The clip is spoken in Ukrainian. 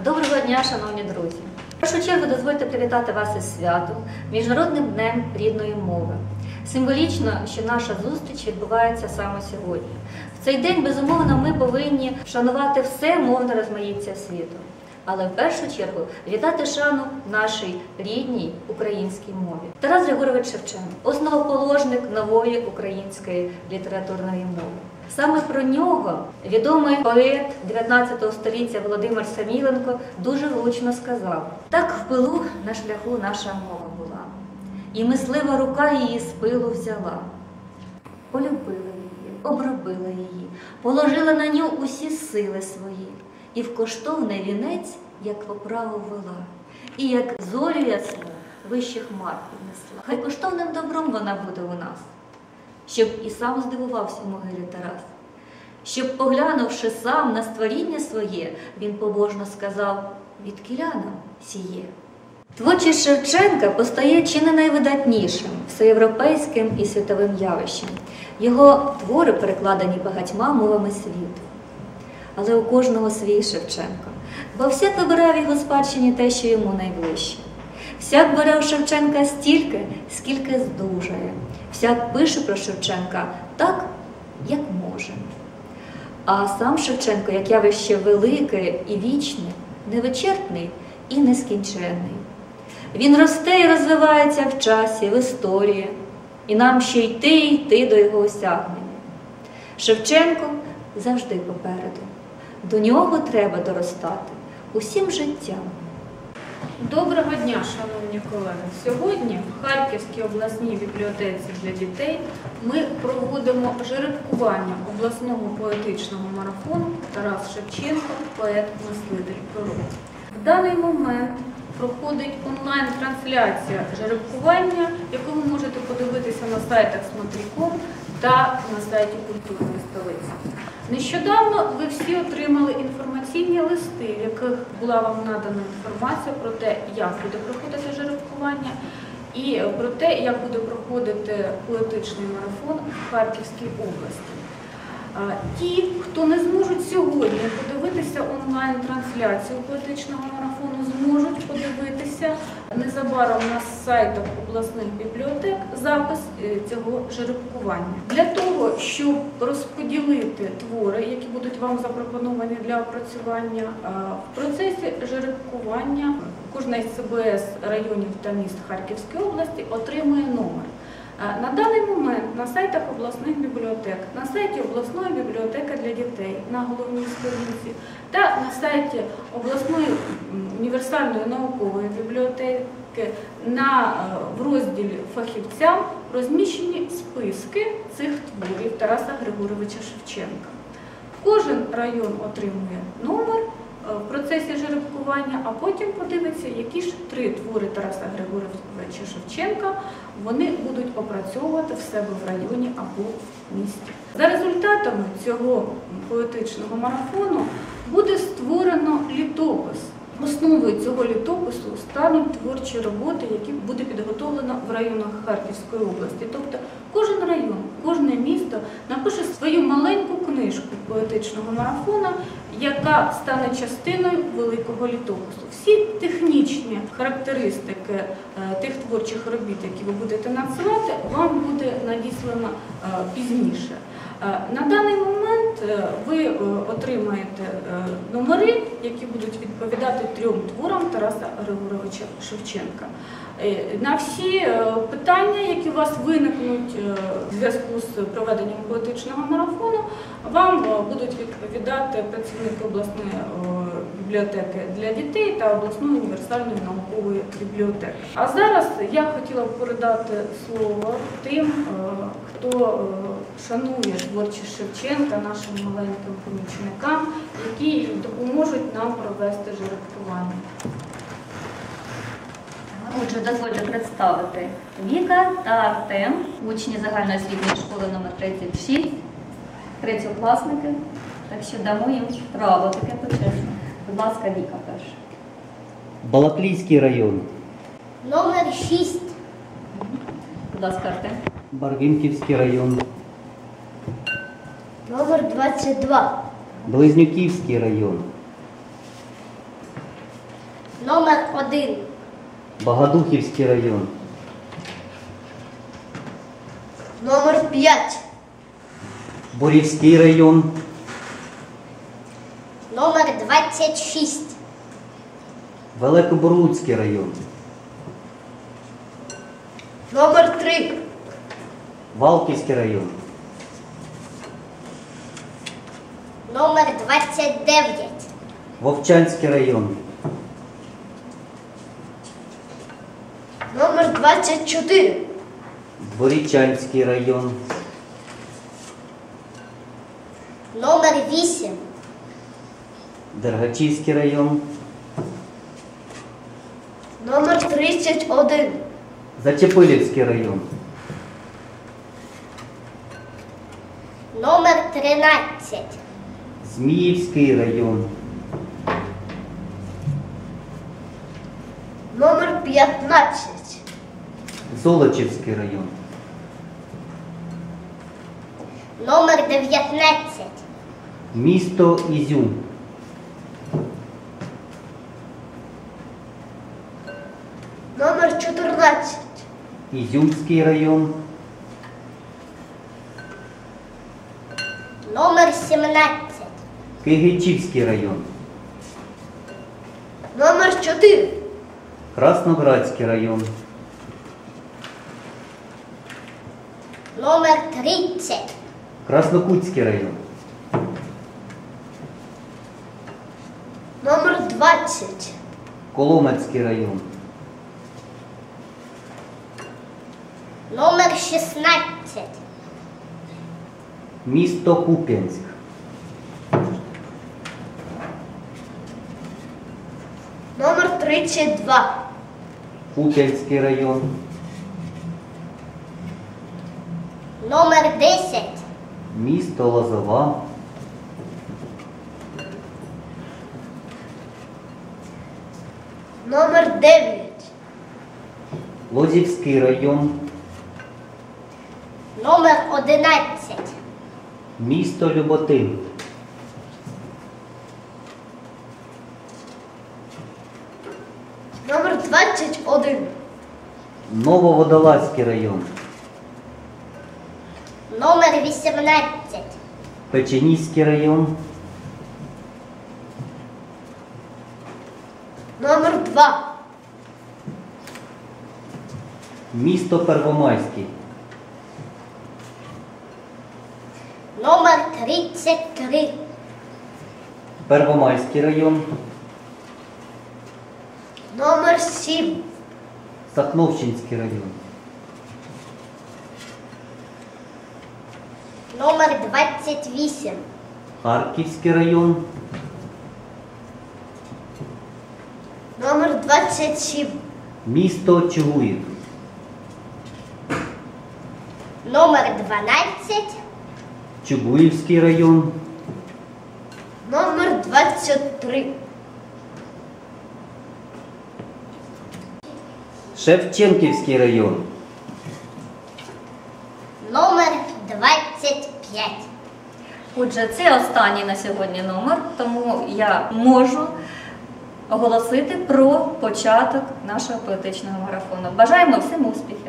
Доброго дня, шановні друзі! В першу чергу дозвольте привітати вас із святом, Міжнародним днем рідної мови. Символічно, що наша зустріч відбувається саме сьогодні. В цей день, безумовно, ми повинні вшанувати все мовне розмаїття світу. Але в першу чергу вітати шану нашій рідній українській мові. Тарас Григорович Шевченко, основоположник нової української літературної мови. Саме про нього відомий поет 19 століття Володимир Саміленко дуже влучно сказав: так в пилу на шляху наша мова була, і мислива рука її з пилу взяла. Полюбила її, обробила її, положила на ню усі сили свої, і в коштовний вінець, як по праву вела, і як зорю ясну вищих хмар піднесла. Хай коштовним добром вона буде у нас щоб і сам здивувався могилі Тарас, щоб, поглянувши сам на створіння своє, він побожно сказав від кілянам сіє. Творчість Шевченка постає чи не найвидатнішим всеєвропейським і світовим явищем. Його твори перекладені багатьма мовами світу. Але у кожного свій Шевченко, бо всяк вибирає в його спадщині те, що йому найближче. Всяк бере у Шевченка стільки, скільки здужає. Всяк пише про Шевченка так, як може. А сам Шевченко, як явище велике і вічне, невичерпний і нескінченний. Він росте і розвивається в часі, в історії, і нам ще йти і йти до його осягнення. Шевченко завжди попереду. До нього треба доростати усім життям. Доброго дня, шановні колеги. Сьогодні в Харківській обласній бібліотеці для дітей ми проводимо жеребкування обласного поетичного марафону Тарас Шевченко, поет-мислитель пророк. В даний момент проходить онлайн-трансляція жеребкування, яку ви можете подивитися на сайтах Смотриком та на сайті культурної столиці. Нещодавно ви всі отримали інформаційні листи, в яких була вам надана інформація про те, як буде проходити жеребкування, і про те, як буде проходити поетичний марафон в Харківській області. Ті, хто не зможуть сьогодні подивитися онлайн-трансляцію поетичного марафону, зможуть подивитися незабаром на сайтах обласних бібліотек запис е, цього жеребкування. Для того, щоб розподілити твори, які будуть вам запропоновані для опрацювання, в процесі жеребкування кожна із ЦБС районів та міст Харківської області отримує номер. На даний момент на сайтах обласних бібліотек, на сайті обласної бібліотеки для дітей на головній сторінці та на сайті обласної універсальної наукової бібліотеки на, е, в розділі фахівцям розміщені списки цих творів Тараса Григоровича Шевченка. Кожен район отримує номер жеребкування, а потім подивиться, які ж три твори Тараса Григоровича Шевченка вони будуть опрацьовувати в себе в районі або в місті. За результатами цього поетичного марафону буде створено літопис. Основою цього літопису стануть творчі роботи, які буде підготовлено в районах Харківської області. Тобто кожен район, кожне місто напише свою маленьку книжку поетичного марафону, яка стане частиною великого літопису. Всі технічні характеристики е, тих творчих робіт, які ви будете надсилати, вам буде надіслано е, пізніше. Е, На даний момент е, ви е, отримаєте номери, які будуть відповідати трьом творам Тараса Григоровича Шевченка. На всі питання, які у вас виникнуть в зв'язку з проведенням поетичного марафону, вам будуть відповідати працівники обласної бібліотеки для дітей та обласної універсальної наукової бібліотеки. А зараз я хотіла б передати слово тим, е, хто е, шанує творчість Шевченка, нашим маленьким помічникам, які допоможуть нам провести жеребкування. Отже, дозвольте представити Віка та Артем, учні загальноосвітньої школи номер 36, третьокласники. Так що дамо їм право таке почесне. Будь ласка, Віка перша. Балаклійський район, Номер 6. Будь ласка, Артем. Барвінківський район, Номер 22. Близнюківський район, Номер один. Богодухівський район, Номер п'ять. Борівський район, Номер 26. Великоборлуцький район, Номер три. Валківський район, Номер 29. Вовчанський район, Номер 24. Дворічанський район, Номер 8. Дергачівський район, Номер 31. Зачепилівський район, Номер 13. Зміївський район, Номер 15. Золочівський район, Номер 19. місто Ізюм, Номер 14. Ізюмський район, Номер 17. Кигичівський район, Номер 4. Красноградський район, Номер 30. Краснокутський район, Номер 20. Коломацький район, Номер 16. місто Куп'янськ, Номер 32. Куп'янський район, Номер 10. місто Лозова, Номер 9. Лозівський район, Номер 11. Місто Люботин, Номер 21. Нововодолазький район, Номер 18. Печеніський район, Номер 2. місто Первомайський, Номер 33. Первомайський район, Номер 7. Сахновщинський район, Номер 28. Харківський район, Номер 27. місто Чугуїв, Номер 12. Чугуївський район, Номер 23. Шевченківський район, Номер 25. Отже, це останній на сьогодні номер, тому я можу оголосити про початок нашого поетичного марафону. Бажаємо всім успіхів!